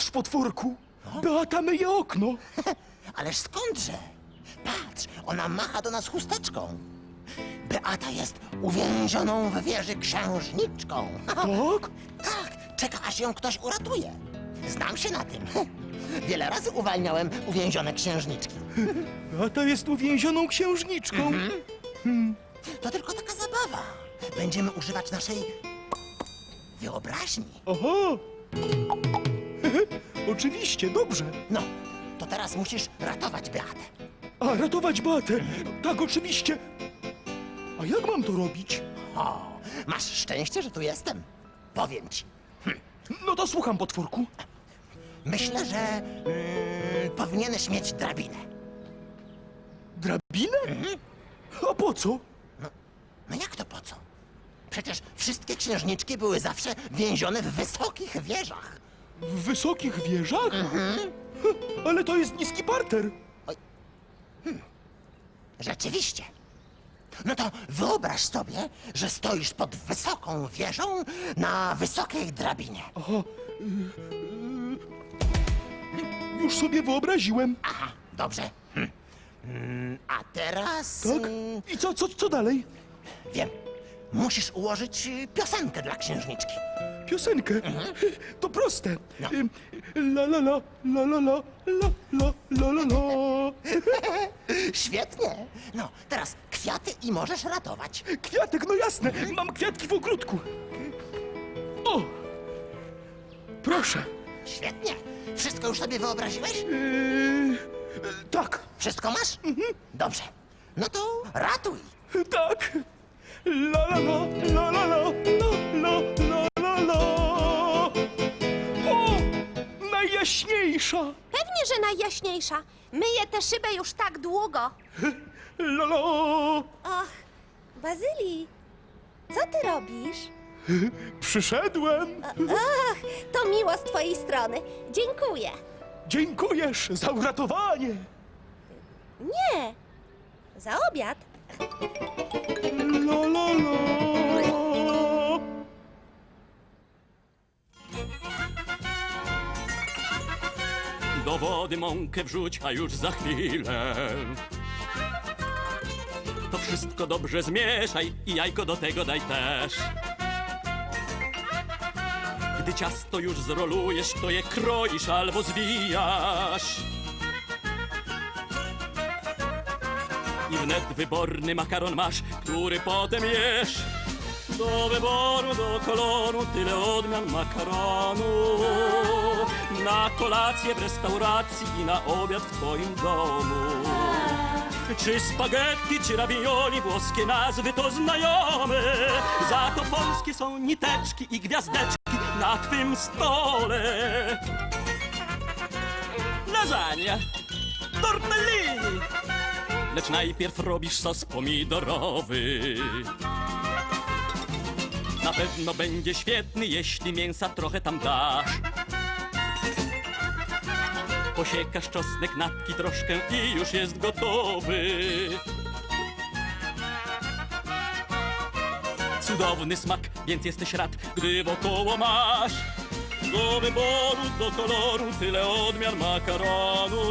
Patrz, potworku! Beata myje okno! Ależ skądże? Patrz, ona macha do nas chusteczką. Beata jest uwięzioną w wieży księżniczką. Tak? Tak, czeka aż ją ktoś uratuje. Znam się na tym. Wiele razy uwalniałem uwięzione księżniczki. Beata jest uwięzioną księżniczką. To tylko taka zabawa. Będziemy używać naszej wyobraźni. Aha! Oczywiście, dobrze. No, to teraz musisz ratować Beatę. A, ratować Beatę! Tak, oczywiście. A jak mam to robić? O, masz szczęście, że tu jestem. Powiem ci. No to słucham, potworku. Myślę, że mm, powinieneś mieć drabinę. Drabinę? A po co? No jak to po co? Przecież wszystkie księżniczki były zawsze więzione w wysokich wieżach. W wysokich wieżach? Ale to jest niski parter. Rzeczywiście. No to wyobraź sobie, że stoisz pod wysoką wieżą na wysokiej drabinie. Już sobie wyobraziłem. Aha, dobrze. Hm. Mm, A teraz... Tak? mm, I co, co, co dalej? Wiem. Musisz ułożyć y, piosenkę dla księżniczki. Piosenkę. To proste. No. La la la, la la la, la la la la la. Świetnie. No, teraz kwiaty i możesz ratować. Kwiatek, no jasne. Mam kwiatki w ogródku. O! Proszę. Świetnie. Wszystko już sobie wyobraziłeś? Yy, tak, Wszystko masz? Dobrze. No to ratuj. tak. La, la la la, la la la la Najjaśniejsza. Pewnie, że najjaśniejsza. Myję tę szybę już tak długo. La. Och, Bazylii, co ty robisz? Przyszedłem. Ach, to miło z twojej strony. Dziękuję. Dziękujesz za uratowanie. Nie, za obiad. La wody mąkę wrzuć, a już za chwilę. To wszystko dobrze zmieszaj i jajko do tego daj też. Gdy ciasto już zrolujesz, to je kroisz albo zwijasz. I wnet wyborny makaron masz, który potem jesz. Do wyboru, do koloru, tyle odmian makaronu. Na kolację w restauracji i na obiad w twoim domu. Czy spaghetti, czy ravioli, włoskie nazwy to znajome. Za to polskie są niteczki i gwiazdeczki na twym stole. Lasagna, tortellini. Lecz najpierw robisz sos pomidorowy. Na pewno będzie świetny, jeśli mięsa trochę tam dasz. Posiekasz czosnek, natki troszkę i już jest gotowy. Cudowny smak, więc jesteś rad, gdy wokoło masz. Do wyboru, do koloru, tyle odmian makaronu.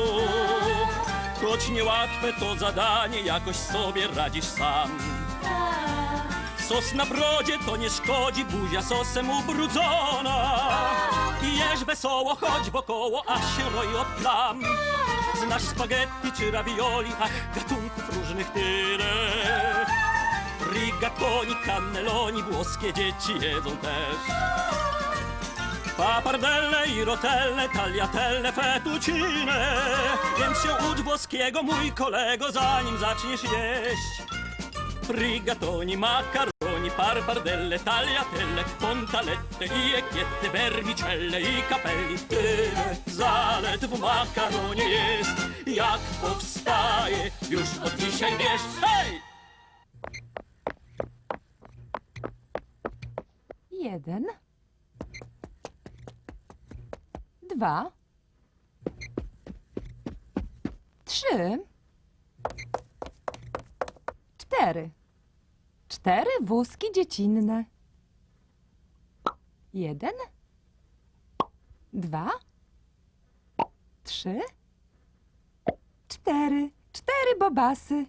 Choć niełatwe to zadanie, jakoś sobie radzisz sam. Sos na brodzie to nie szkodzi, buzia sosem ubrudzona. Jesz wesoło, chodź wokoło, aż się roi od plam. Znasz spaghetti czy ravioli, ach, gatunków różnych tyle. Rigatoni, cannelloni, włoskie dzieci jedzą też. Papardelle i rotelle, tagliatelle, fettuccine Więc się ucz włoskiego, mój kolego, zanim zaczniesz jeść Rigatoni, macaroni, parpardelle, tagliatelle, pontalette i ekiette, vermicelle i capelli Tyle zalet w makaronie jest, jak powstaje, już od dzisiaj wiesz Hej! Jeden. Dwa. Trzy. Cztery. Cztery wózki dziecinne. Jeden. Dwa. Trzy. Cztery. Cztery bobasy.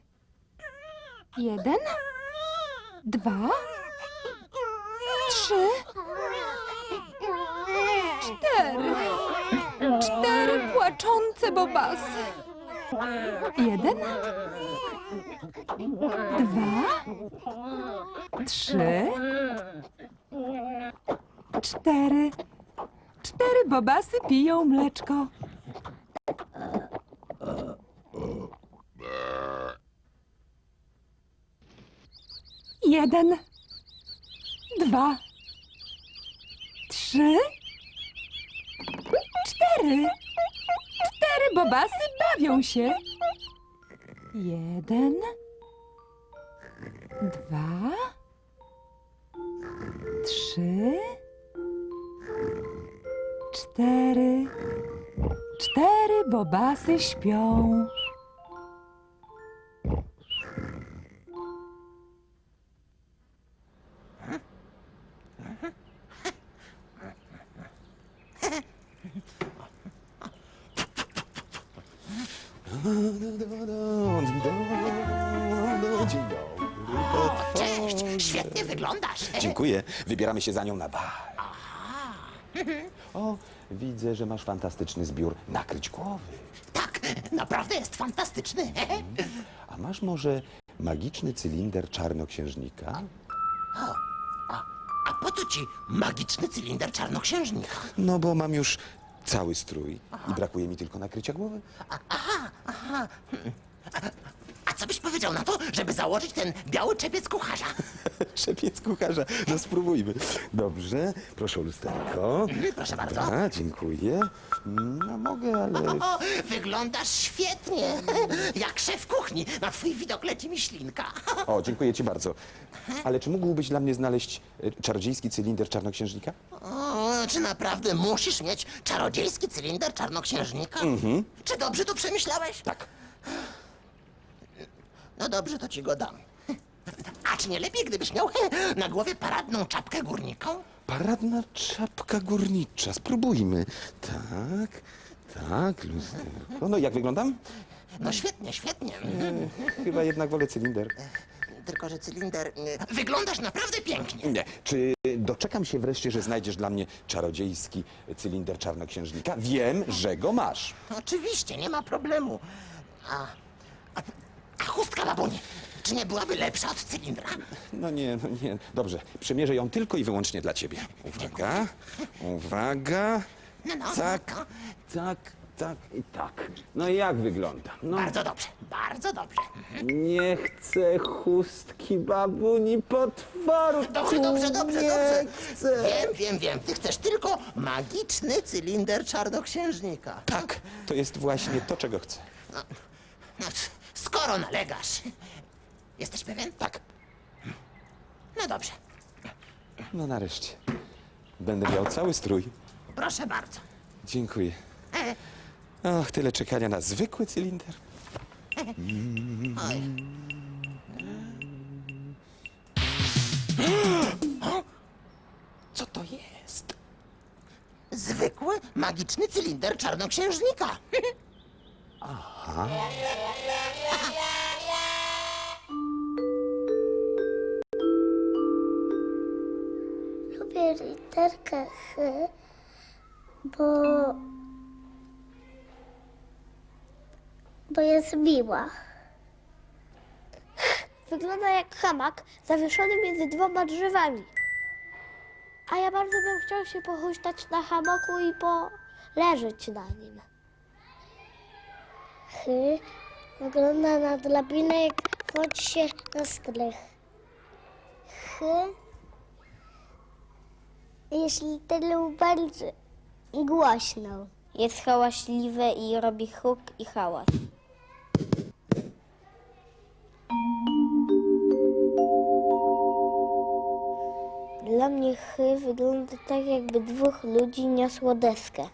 Jeden. Dwa. Trzy. Cztery. Cztery płaczące bobasy. Jeden. Dwa. Trzy. Cztery. Cztery bobasy piją mleczko. Jeden. Dwa. Trzy. Cztery. Cztery bobasy bawią się. Jeden. Dwa. Trzy. Cztery. Cztery bobasy śpią. Dziękuję. Wybieramy się za nią na bal. O, widzę, że masz fantastyczny zbiór nakryć głowy. Tak, naprawdę jest fantastyczny. A masz może magiczny cylinder czarnoksiężnika? A po co ci magiczny cylinder czarnoksiężnika? No bo mam już cały strój i brakuje mi tylko nakrycia głowy. A co byś powiedział na to, żeby założyć ten biały czepiec kucharza? Czepiec kucharza. No spróbujmy. Dobrze, proszę o lusterko. Proszę bardzo. Dziękuję. No mogę, ale... O, wyglądasz świetnie. Jak szef kuchni. Na twój widok leci mi ślinka. O, dziękuję ci bardzo. Ale czy mógłbyś dla mnie znaleźć e, czarodziejski cylinder czarnoksiężnika? O, czy naprawdę musisz mieć czarodziejski cylinder czarnoksiężnika? Czy dobrze to przemyślałeś? Tak. No dobrze, to ci go dam. A czy nie lepiej, gdybyś miał na głowie paradną czapkę górniką? Paradna czapka górnicza. Spróbujmy. Tak, tak, lusterko. No jak wyglądam? No świetnie, świetnie. Chyba jednak wolę cylinder. Tylko, że cylinder... y, Wyglądasz naprawdę pięknie. Nie. Czy doczekam się wreszcie, że znajdziesz dla mnie czarodziejski cylinder czarnoksiężnika? Wiem, że go masz. Oczywiście, nie ma problemu. A, a, a chustka babuni, czy nie byłaby lepsza od cylindra? No nie, no nie. Dobrze, przymierzę ją tylko i wyłącznie dla ciebie. Uwaga, uwaga. No, no, Tak, no. tak, tak i tak. No i jak wygląda? No Bardzo dobrze, bardzo dobrze. nie chcę chustki babuni potworu. Dobrze, dobrze, dobrze, nie dobrze. Chcę. Wiem, wiem, wiem. Ty chcesz tylko magiczny cylinder czarnoksiężnika. Tak, to jest właśnie to, czego chcę. No, skoro nalegasz. Jesteś pewien? Tak, No dobrze, no nareszcie. Będę miał cały strój. proszę bardzo. Dziękuję. E, Och, tyle czekania na zwykły cylinder. oj. Co to jest? Zwykły, magiczny cylinder czarnoksiężnika. Lubię literkę H, bo, bo jest miła. Wygląda jak hamak zawieszony między dwoma drzewami. A ja bardzo bym chciał się pochuśtać na hamaku i poleżeć na nim. H wygląda na drabinę, jak wchodzi się na strych. Jeśli tylu bardzo głośno. Jest hałaśliwe i robi huk i hałas. Dla mnie chy wygląda tak, jakby dwóch ludzi niosło deskę.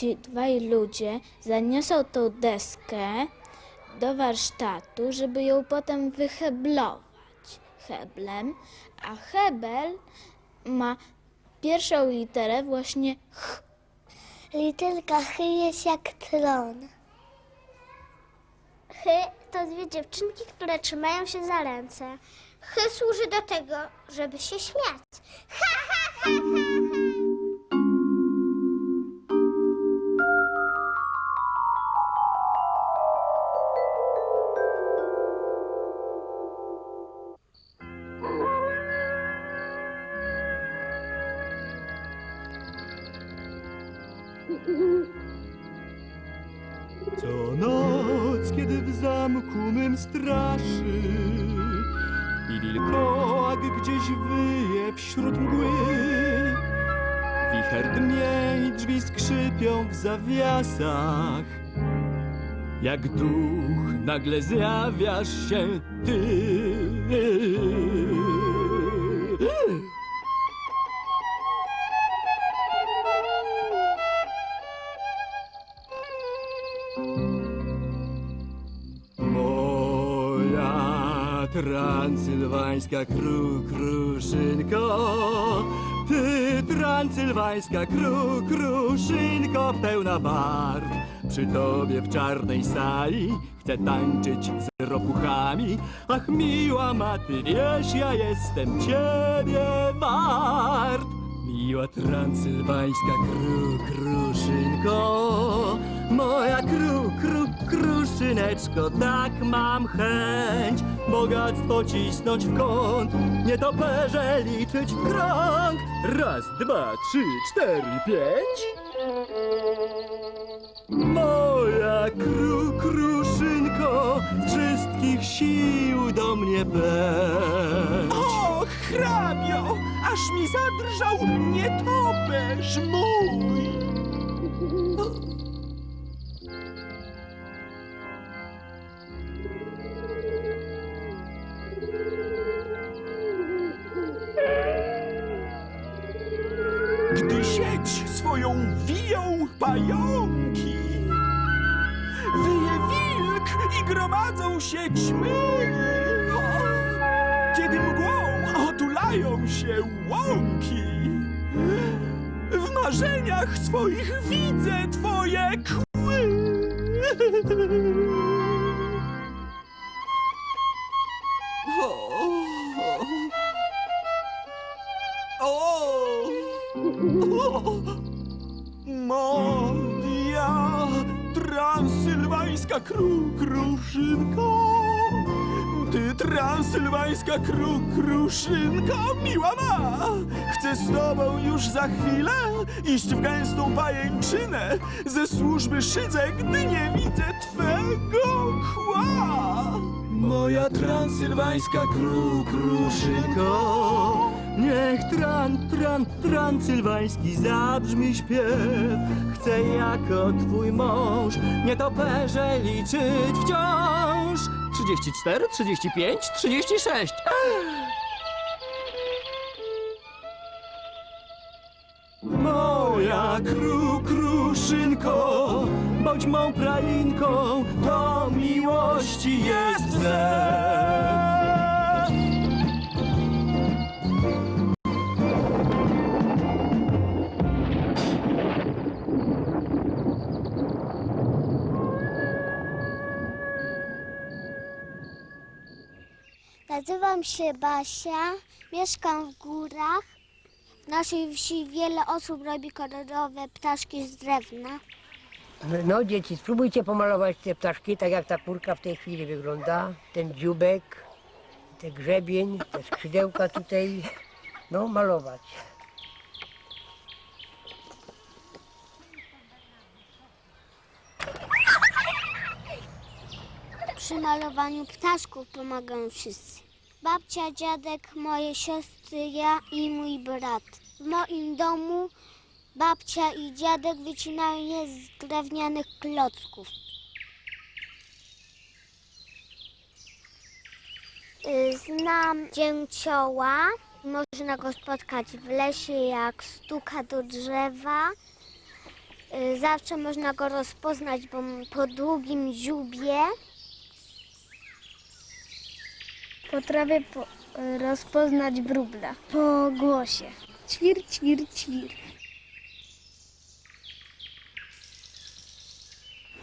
Ci dwaj ludzie zaniosą tą deskę do warsztatu, żeby ją potem wyheblować heblem, a hebel ma pierwszą literę właśnie ch. Litylka chy jest jak tron. Chy to dwie dziewczynki, które trzymają się za ręce. Chy służy do tego, żeby się śmiać. Ha, ha, ha, ha. Mym straszy. I wilkołak gdzieś wyje wśród mgły. Wicher dmie i drzwi skrzypią w zawiasach. Jak duch nagle zjawiasz się ty transylwańska kru, kruszynko. Ty transylwańska kru, kruszynko pełna wart Przy tobie w czarnej sali chcę tańczyć z ropuchami. Ach miła ma, ty wiesz, ja jestem ciebie wart Miła transylwańska kru, kruszynko. Moja kru, kru, kruszyneczko Tak mam chęć Bogactwo cisnąć w kąt Nietoperze liczyć w krąg. Raz, dwa, trzy, cztery, pięć. Moja kru, kruszynko wszystkich sił do mnie pędź O, hrabio, aż mi zadrżał nietoperz mój. Gdy sieć swoją wiją pająki, wyje wilk i gromadzą się ćmy. Otulają się łąki. W marzeniach swoich widzę twoje kły. Kruszynko, miła ma! Chcę z tobą już za chwilę iść w gęstą pajęczynę. Ze służby szydzę, gdy nie widzę twego kła. Moja transylwańska kru, kruszynko. Niech tran, tran, transylwański zabrzmi śpiew Chcę jako twój mąż nietoperze liczyć wciąż 34, 35, 36 Moja kru, kruszynko Bądź mą pralinką To miłości jest zew Nazywam się Basia, mieszkam w górach. W naszej wsi wiele osób robi kolorowe ptaszki z drewna. No dzieci, spróbujcie pomalować te ptaszki, tak jak ta kurka w tej chwili wygląda. Ten dziubek, ten grzebień, te skrzydełka tutaj. No, malować. Przy malowaniu ptaszków pomagają wszyscy. Babcia, dziadek, moje siostry, ja i mój brat. W moim domu babcia i dziadek wycinają je z drewnianych klocków. Znam dzięcioła. Można go spotkać w lesie, jak stuka do drzewa. Zawsze można go rozpoznać bo po długim dziubie. Potrafię po, rozpoznać wróbla po głosie. Ćwir, ćwir, ćwir.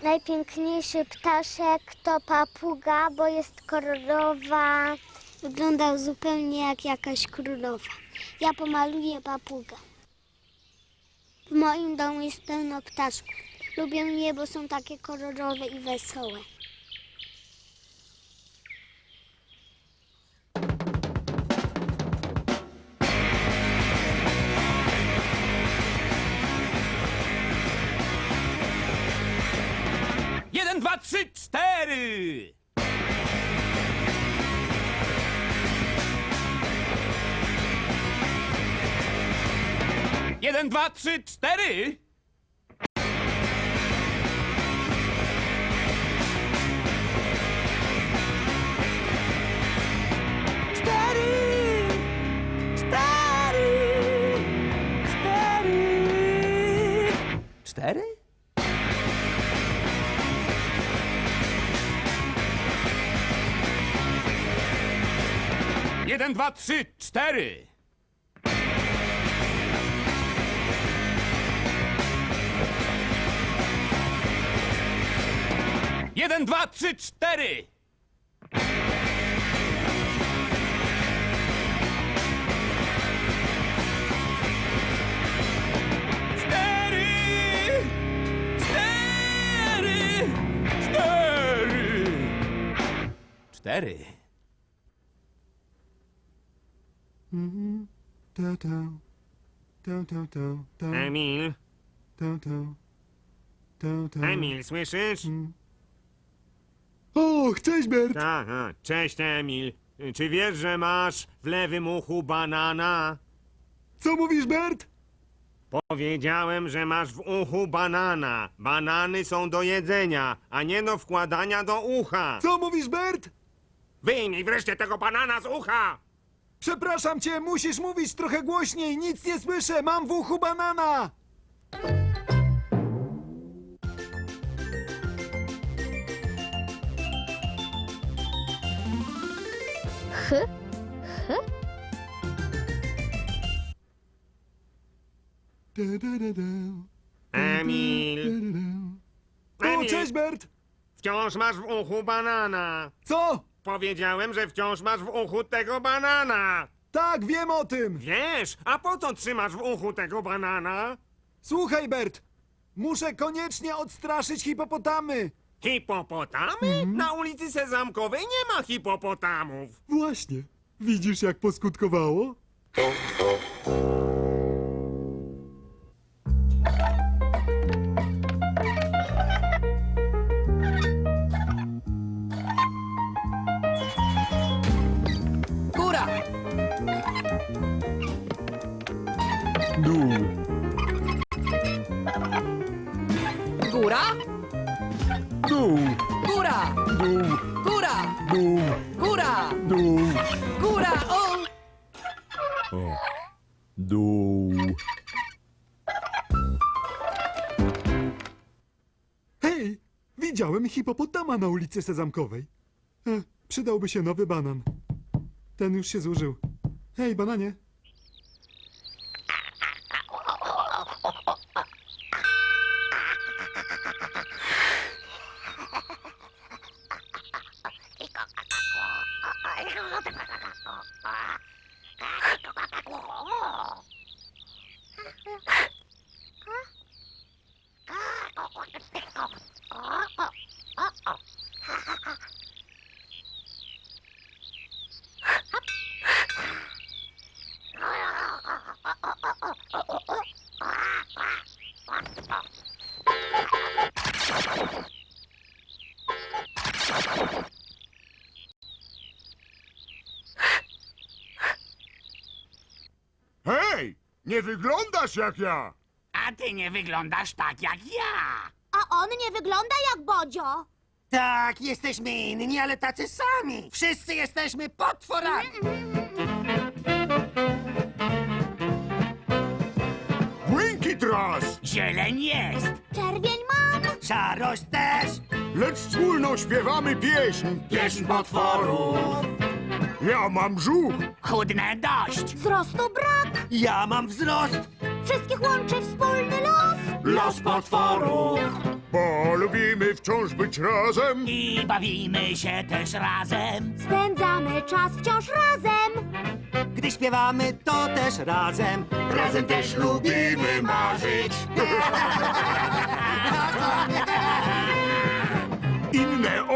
Najpiękniejszy ptaszek to papuga, bo jest kolorowa. Wygląda zupełnie jak jakaś królowa. Ja pomaluję papugę. W moim domu jest pełno ptaszków. Lubię je, bo są takie kolorowe i wesołe. Jeden, dwa, trzy, cztery! Jeden, dwa, trzy, cztery! Cztery! Cztery! Cztery! Cztery? Jeden, dwa, trzy, cztery! Jeden, dwa, trzy, cztery! Cztery! Cztery! Cztery! Cztery. Emil, Emil, słyszysz? O, cześć Bert! Tak, a, cześć Emil. Czy wiesz, że masz w lewym uchu banana? Co mówisz Bert? Powiedziałem, że masz w uchu banana. Banany są do jedzenia, a nie do wkładania do ucha. Co mówisz Bert? Wyjmij wreszcie tego banana z ucha! Przepraszam cię, musisz mówić trochę głośniej, nic nie słyszę, mam w uchu banana! Da, da. Emil, O, Emil, cześć Bert! wciąż masz w uchu banana. Co? Powiedziałem, że wciąż masz w uchu tego banana. Tak, wiem o tym! Wiesz, a po co trzymasz w uchu tego banana? Słuchaj Bert, muszę koniecznie odstraszyć hipopotamy! Hipopotamy? Na ulicy Sezamkowej nie ma hipopotamów. Właśnie, widzisz jak poskutkowało? Dół. Góra! Dół. Góra! Dół. Góra! Dół. Góra! Dół. Góra! O! Dół. Hej, widziałem hipopotama na ulicy Sezamkowej. E, przydałby się nowy banan. Ten już się zużył. Hej, bananie. Nie wyglądasz jak ja! A ty nie wyglądasz tak jak ja! A on nie wygląda jak Bodzio. Tak, jesteśmy inni, ale tacy sami. Wszyscy jesteśmy potworami. Błękitras! Zieleń jest! Czerwień mam. Szarość też. Lecz wspólną śpiewamy pieśń. Pieśń potworów! Ja mam brzuch, Chudnę dość! Wzrostu brak. Ja mam wzrost. Wszystkich łączy wspólny los. Los potworów! bo lubimy wciąż być razem. I bawimy się też razem. Spędzamy czas wciąż razem. Gdy śpiewamy, to też razem. Razem też lubimy marzyć.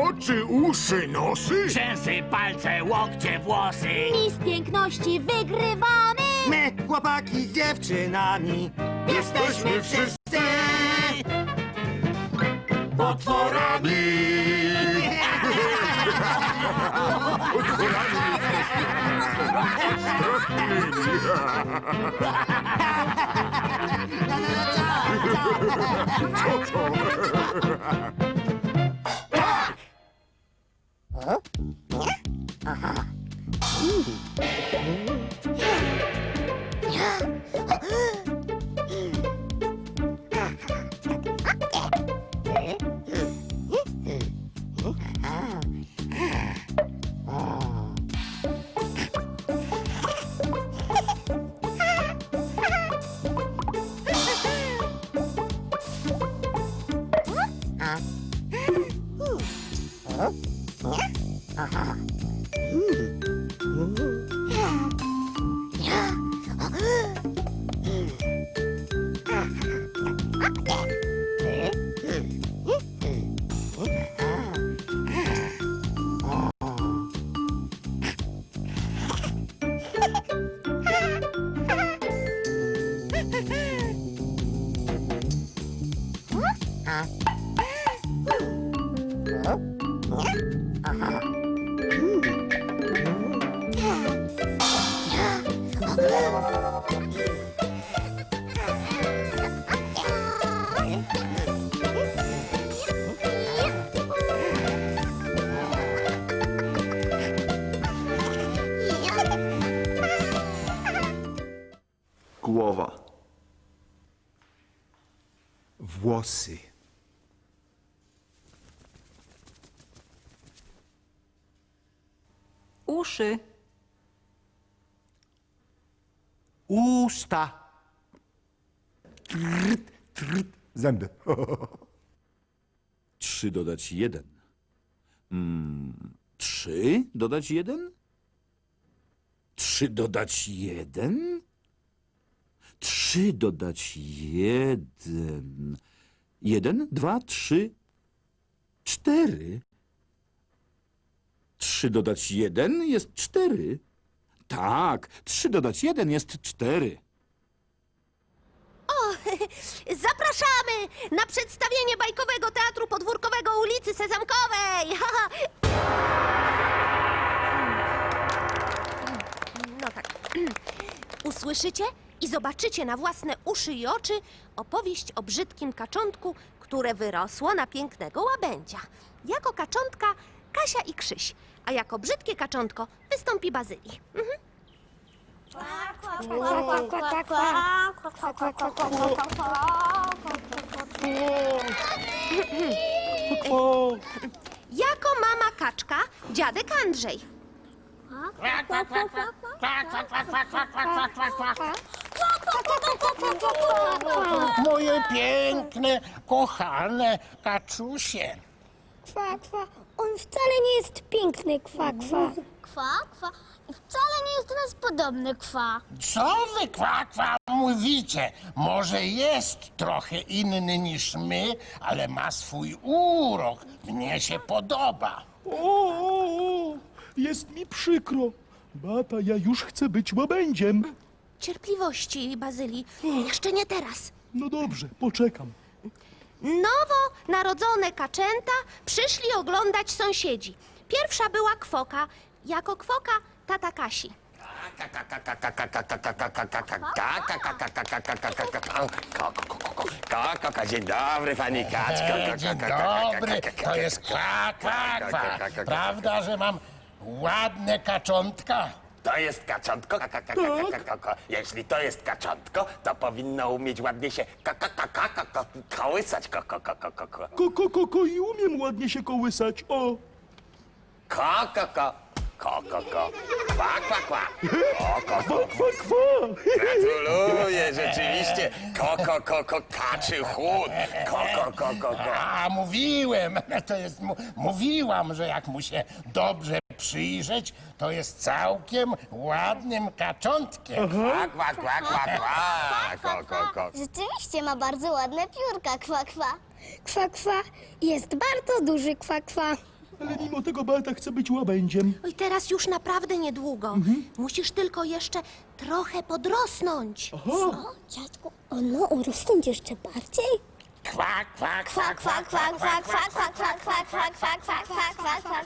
oczy, uszy, nosy. Rzęsy, palce, łokcie, włosy. I z piękności wygrywamy. My, chłopaki z dziewczynami, Jesteśmy wszyscy potworami. Co, co? Uszy. Usta. Zęby. Trzy dodać jeden. Mm, trzy dodać jeden? Trzy dodać jeden? Trzy dodać jeden. Jeden, dwa, trzy, cztery. Trzy dodać jeden jest cztery. Tak, trzy dodać jeden jest cztery. Zapraszamy na przedstawienie bajkowego teatru podwórkowego ulicy Sezamkowej. No tak. Usłyszycie i zobaczycie na własne uszy i oczy opowieść o brzydkim kaczątku, które wyrosło na pięknego łabędzia. Jako kaczątka Kasia i Krzyś, a jako brzydkie kaczątko wystąpi Bazylii. Mhm. Jako mama kaczka, dziadek Andrzej. Moje piękne, kochane kaczusie. Kwa, kwa. On wcale nie jest piękny, kwa, kwa. Kwa, kwa. I wcale nie jest do nas podobny, kwa. Co wy, kwa, kwa, mówicie? Może jest trochę inny niż my, ale ma swój urok. Mnie się podoba. O, o, o, jest mi przykro. Bata, ja już chcę być łabędziem. Cierpliwości, Bazylii. Jeszcze nie teraz. No dobrze, poczekam. Nowo narodzone kaczęta przyszli oglądać sąsiedzi. Pierwsza była kwoka. Jako kwoka tata Kasi. Dzień dobry, pani Kaczko. Dzień dobry, to jest kwa, kwa, kwa. Prawda, że mam ładne kaczątka? To jest kaczątko? Ka- ka- ka- ka- ka- ka- Jeśli to jest kaczątko, to powinno umieć ładnie się ka- ka- ka- ka- ka- ka- kołysać. Ko- ko- ko- ko- ko- ko. Ko, ko, ko, ko i umiem ładnie się kołysać. O, Ko- ko- ko- Ko, ko, ko. Kwa, kwa, kwa. Ko, ko, ko. Kwa, kwa. Gratuluję, rzeczywiście. Ko, ko, ko, ko, kaczy chód. Ko, ko, ko, ko, ko. A, mówiłem, to jest, mu, mówiłam, że jak mu się dobrze przyjrzeć, to jest całkiem ładnym kaczątkiem. Kwa, kwa, kwa, kwa, kwa. Ko, ko, ko. Rzeczywiście ma bardzo ładne piórka, kwa, kwa. Kwa, kwa. Jest bardzo duży kwa, kwa. Ale mimo tego Beata chce być łabędziem. Oj, teraz już naprawdę niedługo. Musisz tylko jeszcze trochę podrosnąć. Co? Dziadku, on ma urosnąć jeszcze bardziej? Kwa, kwa, kwa, Kwa, kwa, kwa, kwa, kwa, kwa, kwa, kwa, kwa, kwa, kwa, kwa, kwa,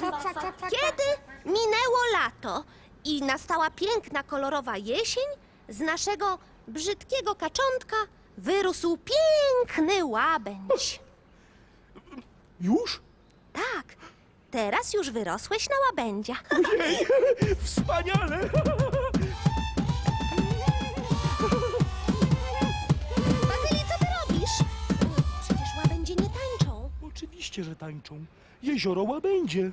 kwa, kwa, kwa, kwa. Kiedy minęło lato i nastała piękna, kolorowa jesień, z naszego brzydkiego kaczątka wyrósł piękny łabędź. Już? Tak, teraz już wyrosłeś na łabędzia. Jej, wspaniale! Bazyli, co ty robisz? Przecież łabędzie nie tańczą. Oczywiście, że tańczą. Jezioro łabędzie.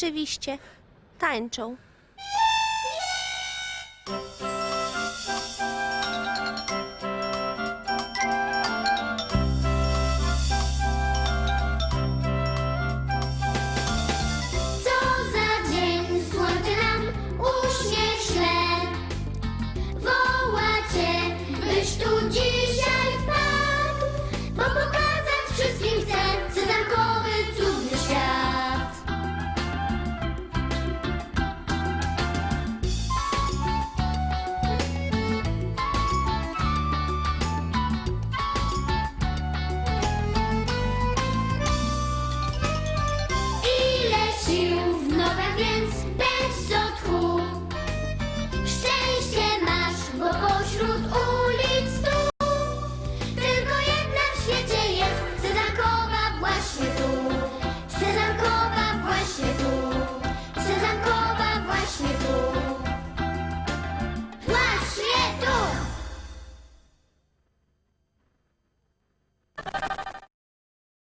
Oczywiście, tańczą.